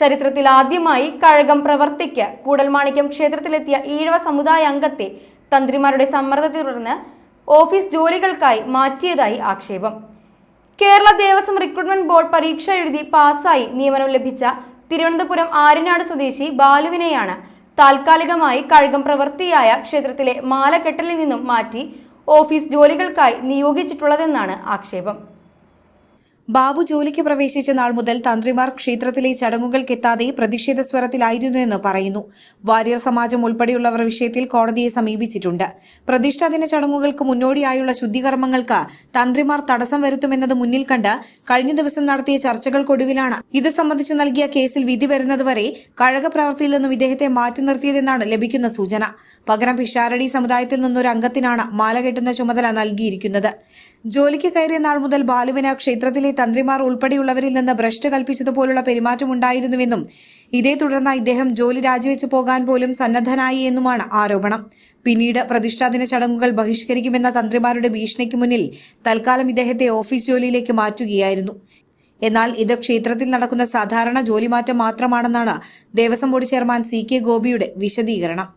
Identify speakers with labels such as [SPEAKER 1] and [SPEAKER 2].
[SPEAKER 1] ചരിത്രത്തിൽ ആദ്യമായി കഴകം പ്രവർത്തിക്ക്. കൂടൽമാണിക്യം ക്ഷേത്രത്തിലെത്തിയ ഈഴവ സമുദായ അംഗത്തെ തന്ത്രിമാരുടെ സമ്മർദ്ദത്തെ തുടർന്ന് ഓഫീസ് ജോലികൾക്കായി മാറ്റിയതായി ആക്ഷേപം. കേരള ദേവസ്വം റിക്രൂട്ട്മെന്റ് ബോർഡ് പരീക്ഷ എഴുതി പാസ്സായി നിയമനം ലഭിച്ച തിരുവനന്തപുരം ആര്യനാട് സ്വദേശി ബാലുവിനെയാണ് താൽക്കാലികമായി കഴകം പ്രവൃത്തിയായ ക്ഷേത്രത്തിലെ മാലകെട്ടലിൽ നിന്നും മാറ്റി ഓഫീസ് ജോലികൾക്കായി നിയോഗിച്ചിട്ടുള്ളതെന്നാണ് ആക്ഷേപം.
[SPEAKER 2] ബാബു ജോലിക്ക് പ്രവേശിച്ച നാൾ മുതൽ തന്ത്രിമാർ ക്ഷേത്രത്തിലെ ചടങ്ങുകൾക്കെത്താതെ പ്രതിഷേധ സ്വരത്തിലായിരുന്നു എന്ന് പറയുന്നു. വാര്യർ സമാജം ഉൾപ്പെടെയുള്ളവർ വിഷയത്തിൽ കോടതിയെ സമീപിച്ചിട്ടുണ്ട്. പ്രതിഷ്ഠാദിന ചടങ്ങുകൾക്ക് മുന്നോടിയായുള്ള ശുദ്ധികർമ്മങ്ങൾക്ക് തന്ത്രിമാർ തടസ്സം വരുത്തുമെന്നത് മുന്നിൽ കണ്ട് കഴിഞ്ഞ ദിവസം നടത്തിയ ചർച്ചകൾക്കൊടുവിലാണ് ഇത് സംബന്ധിച്ച് നൽകിയ കേസിൽ വിധി വരുന്നതുവരെ കഴക പ്രവർത്തിയിൽ നിന്നും ഇദ്ദേഹത്തെ മാറ്റി നിർത്തിയതെന്നാണ് ലഭിക്കുന്ന സൂചന. പകരം പിഷാരടി സമുദായത്തിൽ നിന്നൊരു അംഗത്തിനാണ് മാല കെട്ടുന്ന ചുമതല നൽകിയിരിക്കുന്നത്. ജോലിക്ക് കയറിയ നാൾ മുതൽ ബാലുവിന് ക്ഷേത്രത്തിലെ തന്ത്രിമാർ ഉൾപ്പെടെയുള്ളവരിൽ നിന്ന് ഭ്രഷ്ട് കൽപ്പിച്ചതുപോലുള്ള പെരുമാറ്റമുണ്ടായിരുന്നുവെന്നും ഇതേ തുടർന്ന് ഇദ്ദേഹം ജോലി രാജിവെച്ചു പോകാൻ പോലും സന്നദ്ധനായി എന്നുമാണ് ആരോപണം. പിന്നീട് പ്രതിഷ്ഠാദിന ചടങ്ങുകൾ ബഹിഷ്കരിക്കുമെന്ന തന്ത്രിമാരുടെ ഭീഷണിക്ക് മുന്നിൽ തൽക്കാലം ഇദ്ദേഹത്തെ ഓഫീസ് ജോലിയിലേക്ക് മാറ്റുകയായിരുന്നു. എന്നാൽ ഇത് ക്ഷേത്രത്തിൽ നടക്കുന്ന സാധാരണ ജോലിമാറ്റം മാത്രമാണെന്നാണ് Devaswom board chairman C K ഗോപിയുടെ വിശദീകരണം.